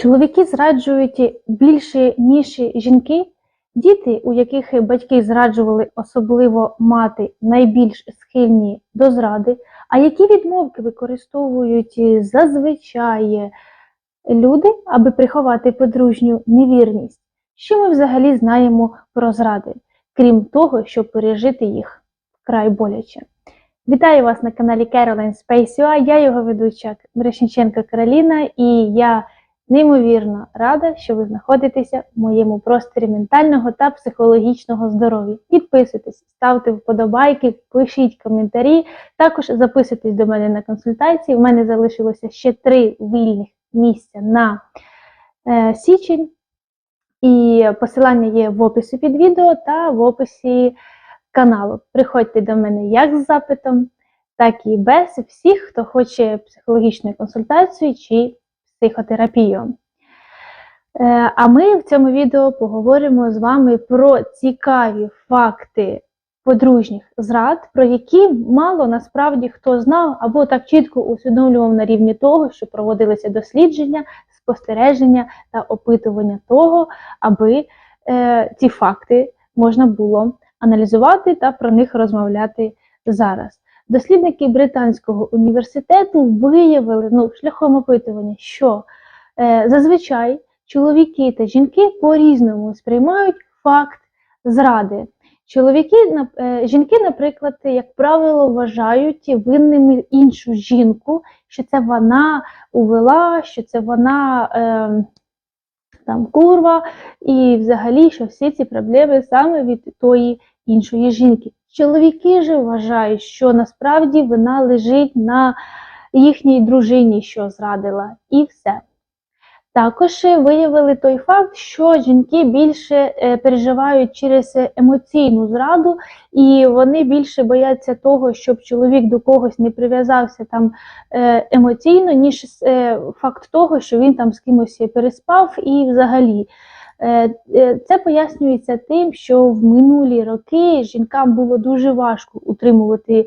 Чоловіки зраджують більше, ніж жінки. Діти, у яких батьки зраджували, особливо мати, найбільш схильні до зради. А які відмовки використовують зазвичай люди, аби приховати подружню невірність? Що ми взагалі знаємо про зради, крім того, щоб пережити їх вкрай боляче? Вітаю вас на каналі Caroline Space UA. Я його ведуча Мирошниченко Кароліна, і я неймовірно рада, що ви знаходитеся в моєму просторі ментального та психологічного здоров'я. Підписуйтесь, ставте вподобайки, пишіть коментарі. Також записуйтесь до мене на консультації. У мене залишилося ще три вільних місця на е, січень. І посилання є в описі під відео та в описі каналу. Приходьте до мене як з запитом, так і без всіх, хто хоче психологічну консультацію чи психотерапію. Е, А ми в цьому відео поговоримо з вами про цікаві факти подружніх зрад, про які мало насправді хто знав або так чітко усвідомлював на рівні того, що проводилися дослідження, спостереження та опитування того, аби е, ці факти можна було аналізувати та про них розмовляти зараз. Дослідники Британського університету виявили ну, шляхом опитування, що е, зазвичай чоловіки та жінки по-різному сприймають факт зради. Чоловіки, е, жінки, наприклад, як правило, вважають винними іншу жінку, що це вона увела, що це вона е, там курва, і взагалі, що всі ці проблеми саме від тої іншої жінки. Чоловіки же вважають, що насправді вина лежить на їхній дружині, що зрадила, і все. Також виявили той факт, що жінки більше е, переживають через емоційну зраду, і вони більше бояться того, щоб чоловік до когось не прив'язався там е, емоційно, ніж е, факт того, що він там з кимось переспав і взагалі. Це пояснюється тим, що в минулі роки жінкам було дуже важко утримувати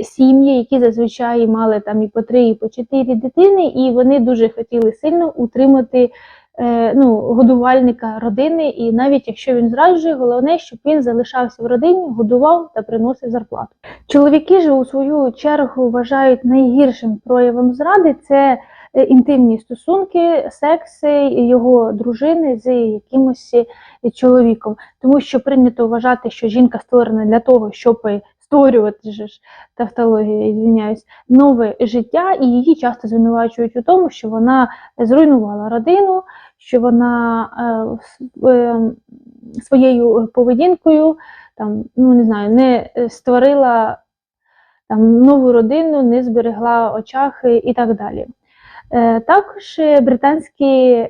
сім'ї, які зазвичай мали там і по три, і по чотири дитини, і вони дуже хотіли сильно утримати ну, годувальника родини. І навіть якщо він зраджує, головне, щоб він залишався в родині, годував та приносив зарплату. Чоловіки ж у свою чергу вважають найгіршим проявом зради це. Інтимні стосунки, секс його дружини з якимось чоловіком, тому що прийнято вважати, що жінка створена для того, щоб створювати ж тавтологія, звиняюсь, нове життя, і її часто звинувачують у тому, що вона зруйнувала родину, що вона е, е, своєю поведінкою там, ну не знаю, не створила там нову родину, не зберегла очах і так далі. Е, також британські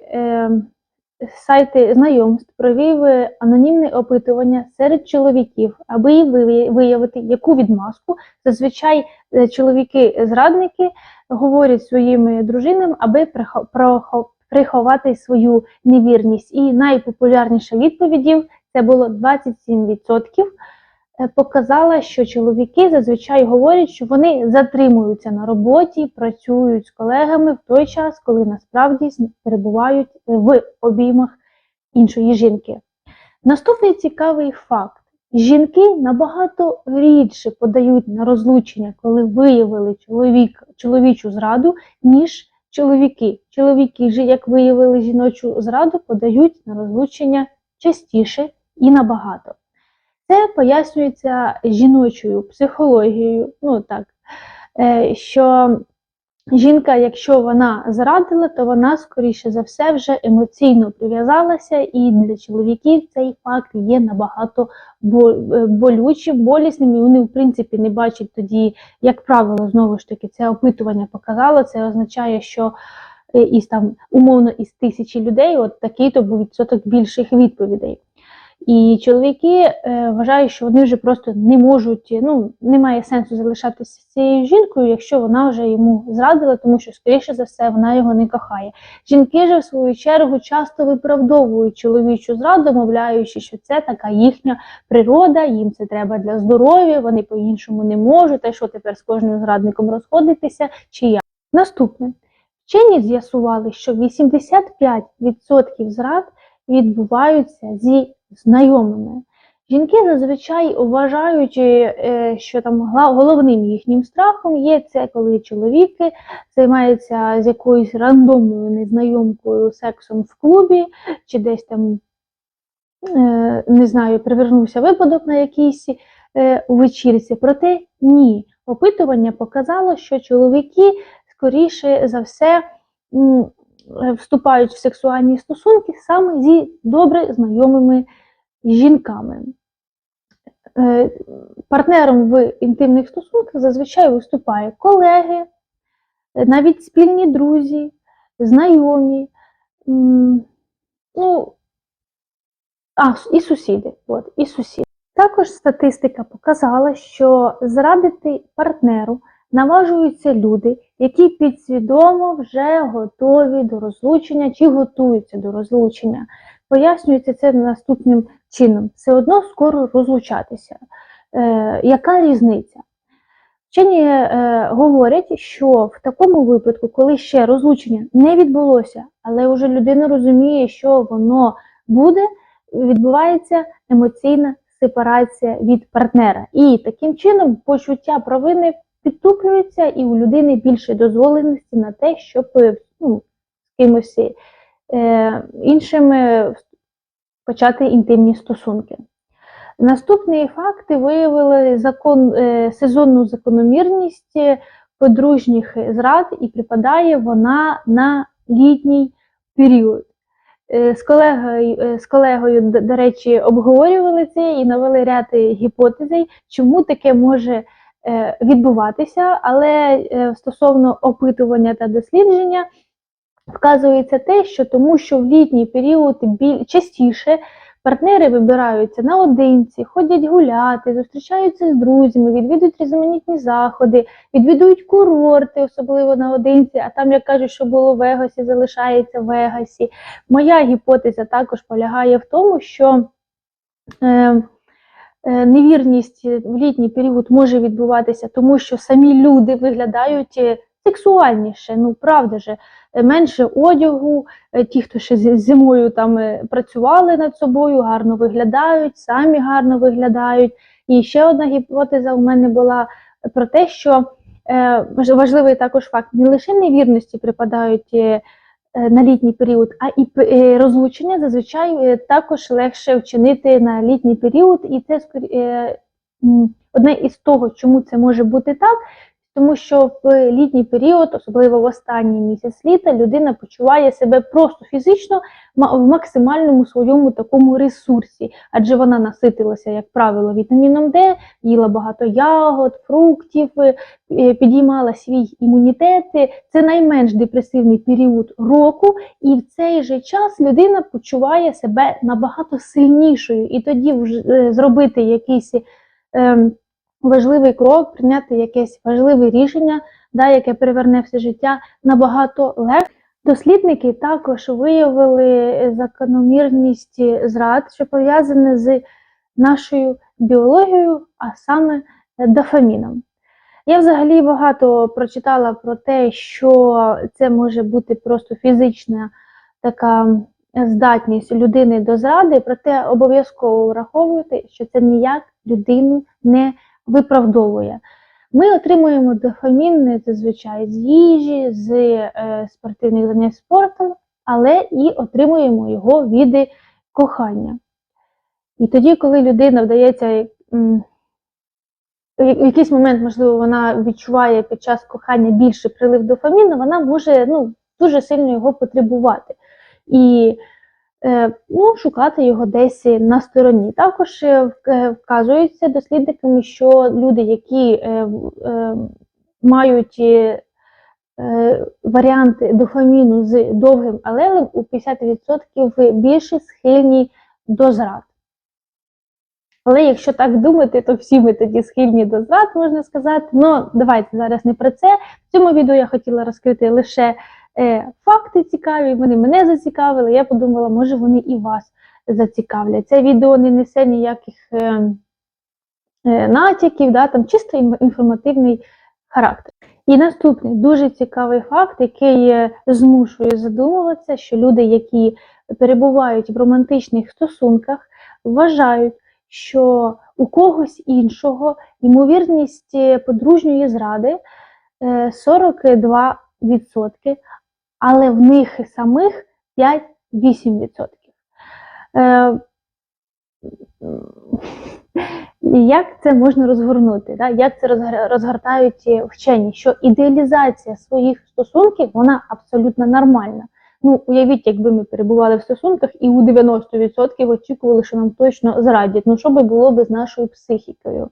сайти знайомств провів анонімне опитування серед чоловіків, аби виявити, яку відмазку зазвичай чоловіки-зрадники говорять своїм дружинам, аби приховати свою невірність. І найпопулярніша відповідів це було 27%. Е, показала, що чоловіки зазвичай говорять, що вони затримуються на роботі, працюють з колегами в той час, коли насправді перебувають в обіймах іншої жінки. Наступний цікавий факт: жінки набагато рідше подають на розлучення, коли виявили чоловік, чоловічу зраду, ніж чоловіки. Чоловіки ж, як виявили жіночу зраду, подають на розлучення частіше і набагато. Це пояснюється жіночою психологією, ну так, е, що жінка, якщо вона зрадила, то вона, скоріше за все, вже емоційно прив'язалася, і для чоловіків цей факт є набагато е, болючим, болісним, і вони, в принципі, не бачать тоді, як правило, знову ж таки, це опитування показало, це означає, що е, із там умовно із тисячі людей, от такий то був відсоток більших відповідей. І чоловіки е, вважають, що вони вже просто не можуть, ну немає сенсу залишатися цією жінкою, якщо вона вже йому зрадила, тому що, скоріше за все, вона його не кохає. Жінки ж, в свою чергу, часто виправдовують чоловічу зраду, мовляючи, що це така їхня природа, їм це треба для здоров'я, вони по-іншому не можуть, та що тепер з кожним зрадником розходитися, чи як. Наступне. Вчені з'ясували, що 85% зрад відбуваються зі знайомими. Жінки зазвичай вважають, е, що там головним їхнім страхом є це, коли чоловіки займаються з якоюсь рандомною незнайомкою сексом в клубі, чи десь там, е, не знаю, привернувся випадок на якійсь е, вечірці. Проте ні. Опитування показало, що чоловіки скоріше за все вступають в сексуальні стосунки саме зі добре знайомими жінками. Е, Партнером в інтимних стосунках зазвичай виступає колеги, е, навіть спільні друзі, знайомі, ну, а, і сусіди. От, і сусіди. Також статистика показала, що зрадити партнеру наважуються люди, які підсвідомо вже готові до розлучення чи готуються до розлучення. Пояснюється це наступним чином: все одно скоро розлучатися. Е, яка різниця? Вчені е, говорять, що в такому випадку, коли ще розлучення не відбулося, але вже людина розуміє, що воно буде, відбувається емоційна сепарація від партнера. І таким чином почуття провини підтуплюється, і у людини більше дозволеності на те, щоб е, ну, з кимось е, іншим е, почати інтимні стосунки. Наступні факти виявили закон, е, сезонну закономірність е, подружніх зрад, і припадає вона на літній період. Е, З колегою, з колегою, до речі, обговорювали це і навели ряд гіпотезей, чому таке може відбуватися, але е, стосовно опитування та дослідження вказується те, що тому що в літній період біль... частіше партнери вибираються наодинці, ходять гуляти, зустрічаються з друзями, відвідують різноманітні заходи, відвідують курорти, особливо наодинці, а там, як кажуть, що було в Вегасі, залишається в Вегасі. Моя гіпотеза також полягає в тому, що е, е, невірність в літній період може відбуватися, тому що самі люди виглядають е, сексуальніше. Ну, правда же, Е, менше одягу, е, ті, хто ще зимою там е, працювали над собою, гарно виглядають, самі гарно виглядають. І ще одна гіпотеза у мене була про те, що е, важливий також факт, не лише невірності припадають е, е, на літній період, а і е, розлучення зазвичай е, також легше вчинити на літній період, і це е, одне із того, чому це може бути так. Тому що в літній період, особливо в останній місяць літа, людина почуває себе просто фізично в максимальному своєму такому ресурсі, адже вона наситилася, як правило, вітаміном Д, їла багато ягод, фруктів, е, підіймала свій імунітет. Це найменш депресивний період року, і в цей же час людина почуває себе набагато сильнішою, і тоді вже е, зробити якийсь. ем, важливий крок, прийняти якесь важливе рішення, да, яке переверне все життя набагато легше. Дослідники також виявили закономірність зрад, що пов'язане з нашою біологією, а саме дофаміном. Я взагалі багато прочитала про те, що це може бути просто фізична така здатність людини до зради, проте обов'язково враховуйте, що це ніяк людину не виправдовує. Ми отримуємо дофамін зазвичай з їжі, з е, спортивних занять спортом, але і отримуємо його від кохання. І тоді, коли людина вдається в якийсь момент, можливо, вона відчуває під час кохання більше прилив дофаміну, вона може ну, дуже сильно його потребувати. І ну, шукати його десь на стороні. Також е, е, вказується дослідниками, що люди, які е, е, мають е, е, варіанти дофаміну з довгим алелем, у 50% більше схильні до зрад. Але якщо так думати, то всі ми тоді схильні до зрад, можна сказати. Ну, давайте зараз не про це. В цьому відео я хотіла розкрити лише е, факти цікаві, вони мене зацікавили. Я подумала, може вони і вас зацікавлять. Це відео не несе ніяких е, е, натяків, да, там чисто інформативний характер. І наступний дуже цікавий факт, який е, змушує задумуватися, що люди, які перебувають в романтичних стосунках, вважають, що у когось іншого ймовірність е, подружньої зради е, 42%, але в них самих 5-8%. Е, як це можна розгорнути? Як це розгортають вчені? Що ідеалізація своїх стосунків вона абсолютно нормальна. Ну, уявіть, якби ми перебували в стосунках і у 90% очікували, що нам точно зрадять. Ну, що би було би з нашою психікою?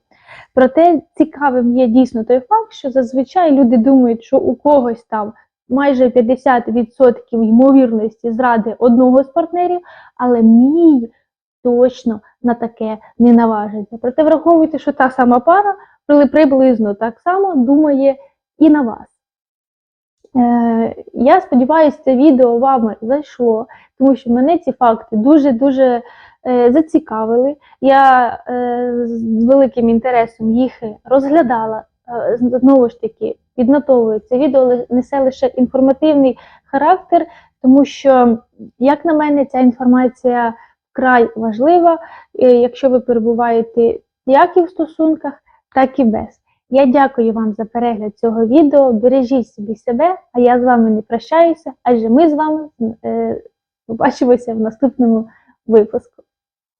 Проте цікавим є дійсно той факт, що зазвичай люди думають, що у когось там майже 50% ймовірності зради одного з партнерів, але мій точно на таке не наважиться. Проте враховуйте, що та сама пара приблизно так само думає і на вас. Е, я сподіваюся, це відео вам зайшло, тому що мене ці факти дуже-дуже е, зацікавили. Я е, з великим інтересом їх розглядала. Е, знову ж таки, піднотовую це відео несе лише інформативний характер, тому що, як на мене, ця інформація вкрай важлива, е, якщо ви перебуваєте як і в стосунках, так і без. Я дякую вам за перегляд цього відео. Бережіть собі себе, а я з вами не прощаюся, адже ми з вами е, побачимося в наступному випуску.